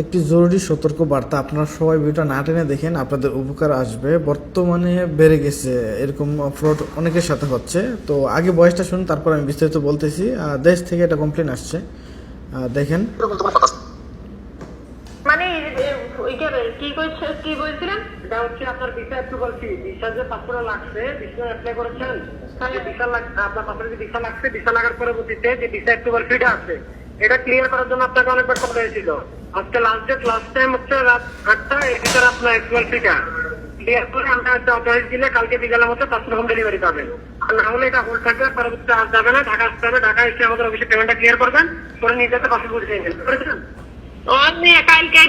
একটি জরুরি সতর্ক বার্তা আপনারা সবাই ভিডিওটা না টেনে দেখেন আপনাদের উপকার আসবে। বর্তমানে বেড়ে গেছে এরকম ফ্রড অনেকের সাথে হচ্ছে। তো আগে বয়সটা শুনুন তারপর আমি বিস্তারিত বলতেছি। দেশ থেকে এটা কমপ্লেন আসছে। দেখেন। মানে কি করছে কি বলছিলেন? এটা হচ্ছে আপনার ভিসা অ্যাপ্রুভাল ফি ভিসা যে পাসপোর্ট লাগছে ভিসা অ্যাপ্লাই করেছেন ভিসা লাগ আপনার পাসপোর্টে যে ভিসা লাগছে ভিসা লাগার পরবর্তীতে যে ভিসা অ্যাপ্রুভাল ফিটা আছে এটা ক্লিয়ার করার জন্য আপনাকে অনেকবার কল হয়েছিল। আজকে লাস্ট ডেট লাস্ট টাইম হচ্ছে রাত আটটা এর ভিতরে আপনার ক্লিয়ার করে আমরা একটা অথরাইজ দিলে কালকে বিকালের মধ্যে পাসপোর্ট হোম ডেলিভারি পাবেন। আর না হলে এটা হোল্ড থাকবে পরবর্তীতে যাবে না ঢাকা আসতে হবে ঢাকা এসে আমাদের অফিসে পেমেন্টটা ক্লিয়ার করবেন করে নিয়ে যেতে বুঝে নেবেন বুঝেছেন? কালকে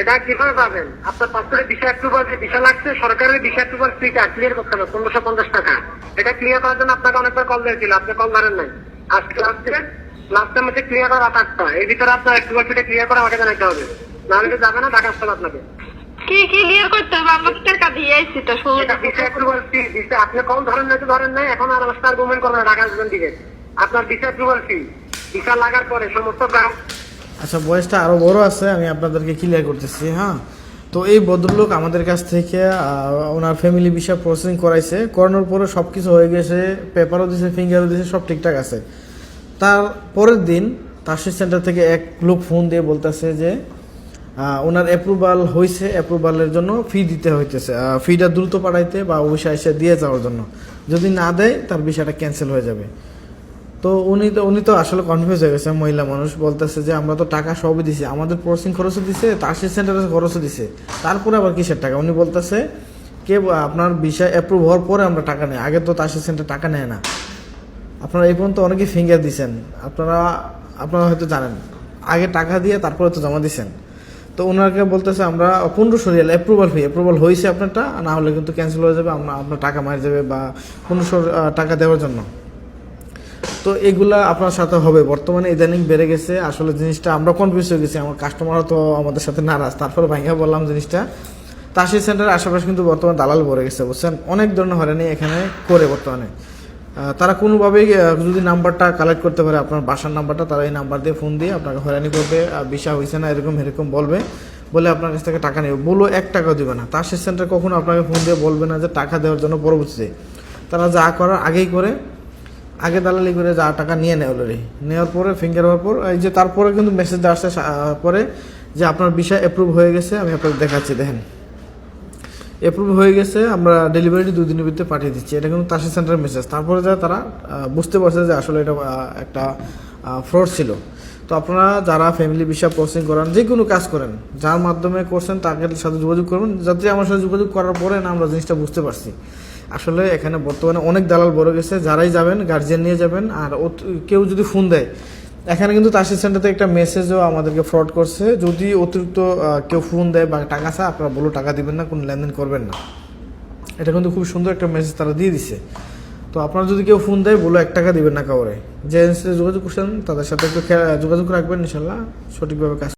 এটা কীভাবে পাবেন? আপনার পাসপোর্টের ভিসা অ্যাপ্রুভাল যে ভিসা লাগছে সরকারের ভিসা অ্যাপ্রুভাল ফিটা ক্লিয়ার করতে হবে পনেরোশো পঞ্চাশ টাকা। এটা ক্লিয়ার করার জন্য আপনাকে অনেকবার কল দিয়েছিল আপনি কল ধরেন নাই। আজকে লাস্ট লাস্ট টাইম ক্লিয়ার করা রাত আটটা এই ভিতরে আপনার ফিটা ক্লিয়ার করে আমাকে জানাতে হবে। নাহলে তো যাবে না টাকা আসতে আপনাকে। কি কি ক্লিয়ার করতে হবে? আমরা তো টাকা দিয়ে আইছি তো আপনি কল ধরেন নাই তো ধরেন নাই এখন আর আমার আর্গুমেন্ট করবেন না টাকা আসবেন দিকে। আপনার ভিসা অ্যাপ্রুভাল ফি ভিসা লাগার পরে সমস্ত গ্রাহক আচ্ছা বয়সটা আরও বড় আছে আমি আপনাদেরকে ক্লিয়ার করতেছি হ্যাঁ? তো এই ভদ্রলোক আমাদের কাছ থেকে আহ, ওনার ফ্যামিলি বিষয় প্রসেসিং করাইছে। করানোর পরে সব কিছু হয়ে গেছে পেপারও দিছে ফিঙ্গারও দিছে সব ঠিকঠাক আছে। তার পরের দিন তাসির সেন্টার থেকে এক লোক ফোন দিয়ে বলতেছে যে ওনার অ্যাপ্রুভাল হয়েছে অ্যাপ্রুভালের জন্য ফি দিতে হইতেছে। ফিটা দ্রুত পাঠাইতে বা অবশ্যই এসে দিয়ে যাওয়ার জন্য। যদি না দেয়, তার বিষয়টা ক্যান্সেল হয়ে যাবে। তো উনি তো উনি তো আসলে কনফিউজ হয়ে গেছে, মহিলা মানুষ। বলতেছে যে, আমরা তো টাকা সবই দিছি। আমাদের প্রসেসিং খরচও দিছে, তাসির সেন্টারের খরচও দিছে। তারপরে আবার কিসের টাকা? উনি বলতেছে, কে, আপনার বিষয় অ্যাপ্রুভ হওয়ার পরে আমরা টাকা নেই। আগে তো তাসির সেন্টার টাকা নেয় না। আপনারা এই পর্যন্ত অনেকে ফিঙ্গার দিছেন। আপনারা আপনারা হয়তো জানেন। আগে টাকা দিয়ে তারপরে তো জমা দিছেন। তো ওনাকে বলতেছে আমরা পনেরোশো রিয়াল অ্যাপ্রুভাল ফি অ্যাপ্রুভাল হয়েছে আপনারটা না হলে কিন্তু ক্যান্সেল হয়ে যাবে, আমরা আপনার টাকা মার যাবে বা পনেরোশো টাকা দেওয়ার জন্য। তো এগুলা আপনার সাথে হবে। বর্তমানে ইদানিং বেড়ে গেছে। আসলে জিনিসটা আমরা কনফিউজ হয়ে গেছি। আমার কাস্টমারও তো আমাদের সাথে নারাজ। তারপরে ভাইয়া বললাম জিনিসটা। তাসি সেন্টারের আশেপাশে কিন্তু বর্তমানে দালাল ভরে গেছে, বুঝছেন? অনেক ধরনের হয়রানি এখানে করে বর্তমানে। তারা কোনোভাবেই যদি নাম্বারটা কালেক্ট করতে পারে আপনার বাসার নাম্বারটা তারা এই নাম্বার দিয়ে ফোন দিয়ে আপনাকে হয়রানি করবে বিষা হয়েছে না এরকম এরকম বলবে বলে আপনার কাছ থেকে টাকা নেবে। বলো এক টাকাও দিবে না। তার সেন্টার কখনো আপনাকে ফোন দিয়ে বলবে না যে টাকা দেওয়ার জন্য পরবর্তীতে। তারা যা করার আগেই করে আগে দালালি করে যা টাকা নিয়ে নেয় অলরেডি নেওয়ার পরে ফিঙ্গার হওয়ার পর এই যে তারপরে কিন্তু মেসেজ আহ, পরে যে আপনার বিষয় অ্যাপ্রুভ হয়ে গেছে আমি আপনাকে দেখাচ্ছি দেখেন। অ্যাপ্রুভ হয়ে গেছে, আমরা ডেলিভারি দুই দিনের ভিতরে পাঠিয়ে দিচ্ছি। এটা কিন্তু তাসি সেন্টারের মেসেজ তারপরে যা তারা বুঝতে পারছে যে আসলে এটা একটা ফ্রড ছিল। তো আপনারা যারা ফ্যামিলি বিষয় প্রসেসিং করান, যে কোনো কাজ করেন, যার মাধ্যমে করছেন তাদের সাথে যোগাযোগ করবেন। যাতে আমার সাথে যোগাযোগ করার পরে না আমরা জিনিসটা বুঝতে পারছি। আসলে এখানে বর্তমানে অনেক দালাল বড় গেছে, যারাই যাবেন গার্জিয়ান নিয়ে যাবেন, আর কেউ যদি ফোন দেয় এখানে কিন্তু তাসির সেন্টারতে একটা মেসেজও আমাদেরকে ফ্রড করছে। যদি অতিরিক্ত কেউ ফোন দেয় বা টাকা চায়, আপনারা বলো টাকা দিবেন না, কোনো লেনদেন করবেন না। এটা কিন্তু খুব সুন্দর একটা মেসেজ তারা দিয়ে দিছে। তো আপনারা যদি কেউ ফোন দেয়, বলো এক টাকা দিবেন না কাউরে। যে এজেন্সিতে যোগাযোগ করছেন, তাদের সাথে একটু যোগাযোগ রাখবেন, ইনশাল্লাহ সঠিকভাবে কাজ